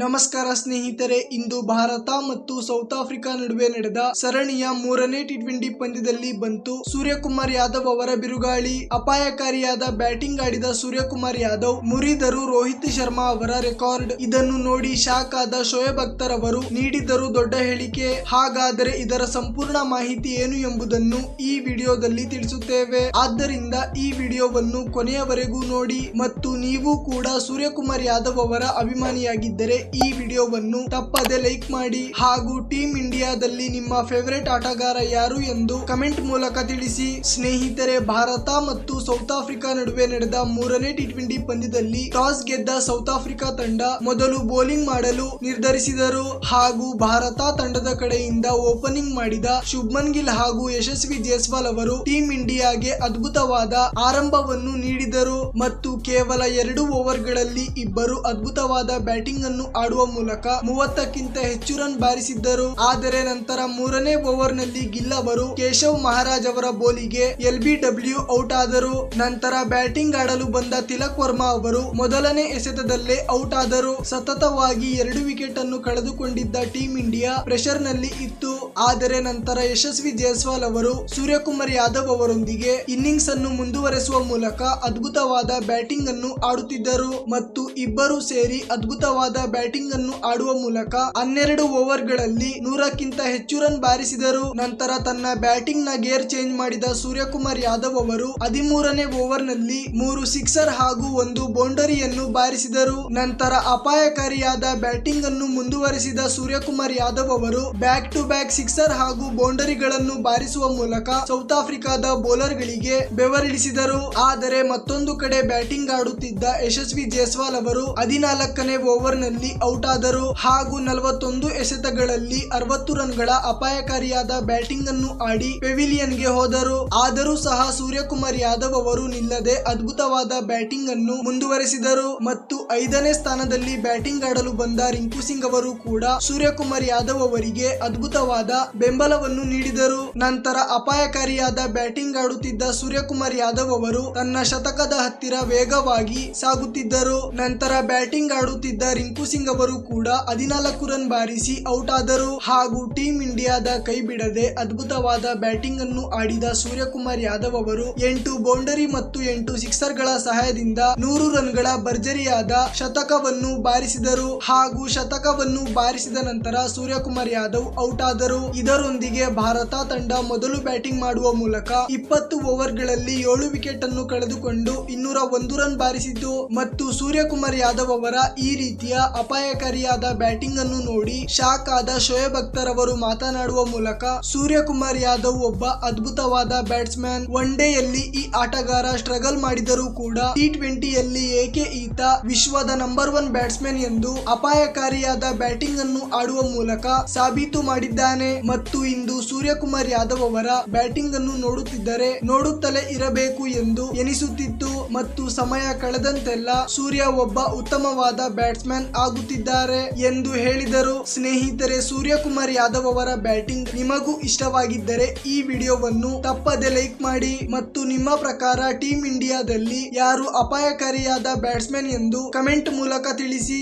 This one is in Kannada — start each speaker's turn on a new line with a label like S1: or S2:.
S1: ನಮಸ್ಕಾರ ಸ್ನೇಹಿತರೆ, ಇಂದು ಭಾರತ ಮತ್ತು ಸೌತ್ ಆಫ್ರಿಕಾ ನಡುವೆ ನಡೆದ ಸರಣಿಯ ಮೂರನೇ ಟಿ ಟ್ವೆಂಟಿ ಪಂದ್ಯದಲ್ಲಿ ಬಂತು ಸೂರ್ಯಕುಮಾರ್ ಯಾದವ್ ಅವರ ಬಿರುಗಾಳಿ. ಅಪಾಯಕಾರಿಯಾದ ಬ್ಯಾಟಿಂಗ್ ಆಡಿದ ಸೂರ್ಯಕುಮಾರ್ ಯಾದವ್, ಮುರಿದರು ರೋಹಿತ್ ಶರ್ಮಾ ಅವರ ರೆಕಾರ್ಡ್. ಇದನ್ನು ನೋಡಿ ಶಾಕ್ ಆದ ಶೋಯಬ್ ಅಖ್ತರ್ ಅವರು ನೀಡಿದರು ದೊಡ್ಡ ಹೇಳಿಕೆ. ಹಾಗಾದರೆ ಇದರ ಸಂಪೂರ್ಣ ಮಾಹಿತಿ ಏನು ಎಂಬುದನ್ನು ಈ ವಿಡಿಯೋದಲ್ಲಿ ತಿಳಿಸುತ್ತೇವೆ. ಆದ್ದರಿಂದ ಈ ವಿಡಿಯೋವನ್ನು ಕೊನೆಯವರೆಗೂ ನೋಡಿ. ಮತ್ತು ನೀವು ಕೂಡ ಸೂರ್ಯಕುಮಾರ್ ಯಾದವ್ ಅವರ ಅಭಿಮಾನಿಯಾಗಿದ್ದರೆ ಈ ವಿಡಿಯೋವನ್ನು ತಪ್ಪದೆ ಲೈಕ್ ಮಾಡಿ ಹಾಗೂ ಟೀಮ್ ಇಂಡಿಯಾದಲ್ಲಿ ನಿಮ್ಮ ಫೇವರೇಟ್ ಆಟಗಾರ ಯಾರು ಎಂದು ಕಮೆಂಟ್ ಮೂಲಕ ತಿಳಿಸಿ. ಸ್ನೇಹಿತರೆ, ಭಾರತ ಮತ್ತು ಸೌತ್ ಆಫ್ರಿಕಾ ನಡುವೆ ನಡೆದ ಮೂರನೇ ಟಿ ಟ್ವೆಂಟಿ ಪಂದ್ಯದಲ್ಲಿ ಟಾಸ್ ಗೆದ್ದ ಸೌತ್ ಆಫ್ರಿಕಾ ತಂಡ ಮೊದಲು ಬೌಲಿಂಗ್ ಮಾಡಲು ನಿರ್ಧರಿಸಿದರು ಹಾಗೂ ಭಾರತ ತಂಡದ ಕಡೆಯಿಂದ ಓಪನಿಂಗ್ ಮಾಡಿದ ಶುಭ್ಮನ್ ಗಿಲ್ ಹಾಗೂ ಯಶಸ್ವಿ ಜೈಸ್ವಾಲ್ ಅವರು ಟೀಮ್ ಇಂಡಿಯಾಗೆ ಅದ್ಭುತವಾದ ಆರಂಭವನ್ನು ನೀಡಿದರು ಮತ್ತು ಕೇವಲ ಎರಡು ಓವರ್ಗಳಲ್ಲಿ ಇಬ್ಬರು ಅದ್ಭುತವಾದ ಬ್ಯಾಟಿಂಗ್ ಅನ್ನು ಆಡುವ ಮೂಲಕ ಮೂವತ್ತಕ್ಕಿಂತ ಹೆಚ್ಚು ರನ್ ಬಾರಿಸಿದ್ದರು. ಆದರೆ ನಂತರ ಮೂರನೇ ಓವರ್ನಲ್ಲಿ ಗಿಲ್ ಅವರು ಕೇಶವ್ ಮಹಾರಾಜ್ ಅವರ ಬೋಲಿಗೆ ಎಲ್ ಬಿ ಡಬ್ಲ್ಯೂ ಔಟ್ ಆದರು. ನಂತರ ಬ್ಯಾಟಿಂಗ್ ಆಡಲು ಬಂದ ತಿಲಕ್ ವರ್ಮಾ ಅವರು ಮೊದಲನೇ ಎಸೆತದಲ್ಲೇ ಔಟ್ ಆದರು. ಸತತವಾಗಿ ಎರಡು ವಿಕೆಟ್ ಅನ್ನು ಕಳೆದುಕೊಂಡಿದ್ದ ಟೀಮ್ ಇಂಡಿಯಾ ಪ್ರೆಷರ್ನಲ್ಲಿ ಇತ್ತು. ಆದರೆ ನಂತರ ಯಶಸ್ವಿ ಜೈಸ್ವಾಲ್ ಅವರು ಸೂರ್ಯಕುಮಾರ್ ಯಾದವ್ ಅವರೊಂದಿಗೆ ಇನ್ನಿಂಗ್ಸ್ ಅನ್ನು ಮುಂದುವರೆಸುವ ಮೂಲಕ ಅದ್ಭುತವಾದ ಬ್ಯಾಟಿಂಗ್ ಅನ್ನು ಆಡುತ್ತಿದ್ದರು. ಮತ್ತು ಇಬ್ಬರು ಸೇರಿ ಅದ್ಭುತವಾದ ಬ್ಯಾಟಿಂಗ್ ಅನ್ನು ಆಡುವ ಮೂಲಕ ಹನ್ನೆರಡು ಓವರ್ಗಳಲ್ಲಿ ನೂರಕ್ಕಿಂತ ಹೆಚ್ಚು ರನ್ ಬಾರಿಸಿದರು. ನಂತರ ತನ್ನ ಬ್ಯಾಟಿಂಗ್ನ ಗೇರ್ ಚೇಂಜ್ ಮಾಡಿದ ಸೂರ್ಯಕುಮಾರ್ ಯಾದವ್ ಅವರು ಹದಿಮೂರನೇ ಓವರ್ನಲ್ಲಿ ಮೂರು ಸಿಕ್ಸರ್ ಹಾಗೂ ಒಂದು ಬೌಂಡರಿಯನ್ನು ಬಾರಿಸಿದರು. ನಂತರ ಅಪಾಯಕಾರಿಯಾದ ಬ್ಯಾಟಿಂಗ್ ಅನ್ನು ಮುಂದುವರೆಸಿದ ಸೂರ್ಯಕುಮಾರ್ ಯಾದವ್ ಅವರು ಬ್ಯಾಕ್ ಟು ಬ್ಯಾಕ್ ಸಿಕ್ಸರ್ ಹಾಗೂ ಬೌಂಡರಿಗಳನ್ನು ಬಾರಿಸುವ ಮೂಲಕ ಸೌತ್ ಆಫ್ರಿಕಾದ ಬೌಲರ್ ಗಳಿಗೆ ಬೆವರಿಳಿಸಿದರು. ಆದರೆ ಮತ್ತೊಂದು ಕಡೆ ಬ್ಯಾಟಿಂಗ್ ಆಡುತ್ತಿದ್ದ ಯಶಸ್ವಿ ಜೈಸ್ವಾಲ್ ಅವರು ಹದಿನಾಲ್ಕನೇ ಓವರ್ನಲ್ಲಿ ಔಟ್ ಆದರು. ಹಾಗೂ ನಲವತ್ತೊಂದು ಎಸೆತಗಳಲ್ಲಿ ಅರವತ್ತು ರನ್ಗಳ ಅಪಾಯಕಾರಿಯಾದ ಬ್ಯಾಟಿಂಗ್ ಅನ್ನು ಆಡಿ ಪೆವಿಲಿಯನ್ಗೆ ಹೋದರು. ಆದರೂ ಸಹ ಸೂರ್ಯಕುಮಾರ್ ಯಾದವ್ ಅವರು ನಿಲ್ಲದೆ ಅದ್ಭುತವಾದ ಬ್ಯಾಟಿಂಗ್ ಅನ್ನು ಮುಂದುವರೆಸಿದರು. ಮತ್ತು ಐದನೇ ಸ್ಥಾನದಲ್ಲಿ ಬ್ಯಾಟಿಂಗ್ ಆಡಲು ಬಂದ ರಿಂಕು ಸಿಂಗ್ ಅವರು ಕೂಡ ಸೂರ್ಯಕುಮಾರ್ ಯಾದವ್ ಅವರಿಗೆ ಅದ್ಭುತವಾದ ಬೆಂಬಲವನ್ನು ನೀಡಿದರು. ನಂತರ ಅಪಾಯಕಾರಿಯಾದ ಬ್ಯಾಟಿಂಗ್ ಆಡುತ್ತಿದ್ದ ಸೂರ್ಯಕುಮಾರ್ ಯಾದವ್ ಅವರು ತನ್ನ ಶತಕದ ಹತ್ತಿರ ವೇಗವಾಗಿ ಸಾಗುತ್ತಿದ್ದರು. ನಂತರ ಬ್ಯಾಟಿಂಗ್ ಆಡುತ್ತಿದ್ದ ರಿಂಕು ಅವರು ಕೂಡ ಹದಿನಾಲ್ಕು ರನ್ ಬಾರಿಸಿ ಔಟ್ ಆದರು ಹಾಗೂ ಟೀಮ್ ಇಂಡಿಯಾದ ಕೈ ಬಿಡದೆ ಅದ್ಭುತವಾದ ಬ್ಯಾಟಿಂಗ್ ಅನ್ನು ಆಡಿದ ಸೂರ್ಯಕುಮಾರ್ ಯಾದವ್ ಅವರು ಎಂಟು ಬೌಂಡರಿ ಮತ್ತು ಎಂಟು ಸಿಕ್ಸರ್ಗಳ ಸಹಾಯದಿಂದ ನೂರು ರನ್ಗಳ ಭರ್ಜರಿಯಾದ ಶತಕವನ್ನು ಬಾರಿಸಿದರು. ಹಾಗೂ ಶತಕವನ್ನು ಬಾರಿಸಿದ ನಂತರ ಸೂರ್ಯಕುಮಾರ್ ಯಾದವ್ ಔಟ್ ಆದರು ಇದರೊಂದಿಗೆ ಭಾರತ ತಂಡ ಮೊದಲು ಬ್ಯಾಟಿಂಗ್ ಮಾಡುವ ಮೂಲಕ ಇಪ್ಪತ್ತು ಓವರ್ಗಳಲ್ಲಿ ಏಳು ವಿಕೆಟ್ ಅನ್ನು ಕಳೆದುಕೊಂಡು ಇನ್ನೂರ ಒಂದು ರನ್ ಬಾರಿಸಿತು ಮತ್ತು ಸೂರ್ಯಕುಮಾರ್ ಯಾದವ್ ಅವರ ಈ ರೀತಿಯ ಅಪಾಯಕಾರಿಯಾದ ಬ್ಯಾಟಿಂಗ್ ಅನ್ನು ನೋಡಿ ಶಾಕ್ ಆದ ಶೋಯಬ್ ಅಖ್ತರ್ ಅವರು ಮಾತನಾಡುವ ಮೂಲಕ ಸೂರ್ಯಕುಮಾರ್ ಯಾದವ್ ಒಬ್ಬ ಅದ್ಭುತವಾದ ಬ್ಯಾಟ್ಸ್ಮನ್ ಒನ್ ಡೇಯಲ್ಲಿ ಈ ಆಟಗಾರ ಸ್ಟ್ರಗಲ್ ಮಾಡಿದರೂ ಕೂಡ ಟಿ ಟ್ವೆಂಟಿಯಲ್ಲಿ ಏಕೆ ಈತ ವಿಶ್ವದ ನಂಬರ್ ಒನ್ ಬ್ಯಾಟ್ಸ್ಮನ್ ಎಂದು ಅಪಾಯಕಾರಿಯಾದ ಬ್ಯಾಟಿಂಗ್ ಅನ್ನು ಆಡುವ ಮೂಲಕ ಸಾಬೀತು ಮಾಡಿದ್ದಾನೆ. ಮತ್ತು ಇಂದು ಸೂರ್ಯಕುಮಾರ್ ಯಾದವ್ ಅವರ ಬ್ಯಾಟಿಂಗ್ ಅನ್ನು ನೋಡುತ್ತಿದ್ದರೆ ನೋಡುತ್ತಲೇ ಇರಬೇಕು ಎಂದು ಎನಿಸುತ್ತಿತ್ತು. ಮತ್ತು ಸಮಯ ಕಳೆದಂತೆಲ್ಲ ಸೂರ್ಯ ಒಬ್ಬ ಉತ್ತಮವಾದ ಬ್ಯಾಟ್ಸ್ಮನ್ ಆಗುತ್ತಿದ್ದಾರೆ ಎಂದು ಹೇಳಿದರು. ಸ್ನೇಹಿತರೆ, ಸೂರ್ಯಕುಮಾರ್ ಯಾದವ್ ಅವರ ಬ್ಯಾಟಿಂಗ್ ನಿಮಗೂ ಇಷ್ಟವಾಗಿದ್ದರೆ ಈ ವಿಡಿಯೋವನ್ನು ತಪ್ಪದೆ ಲೈಕ್ ಮಾಡಿ ಮತ್ತು ನಿಮ್ಮ ಪ್ರಕಾರ ಟೀಮ್ ಇಂಡಿಯಾದಲ್ಲಿ ಯಾರು ಅಪಾಯಕಾರಿಯಾದ ಬ್ಯಾಟ್ಸ್ಮನ್ ಎಂದು ಕಮೆಂಟ್ ಮೂಲಕ ತಿಳಿಸಿ.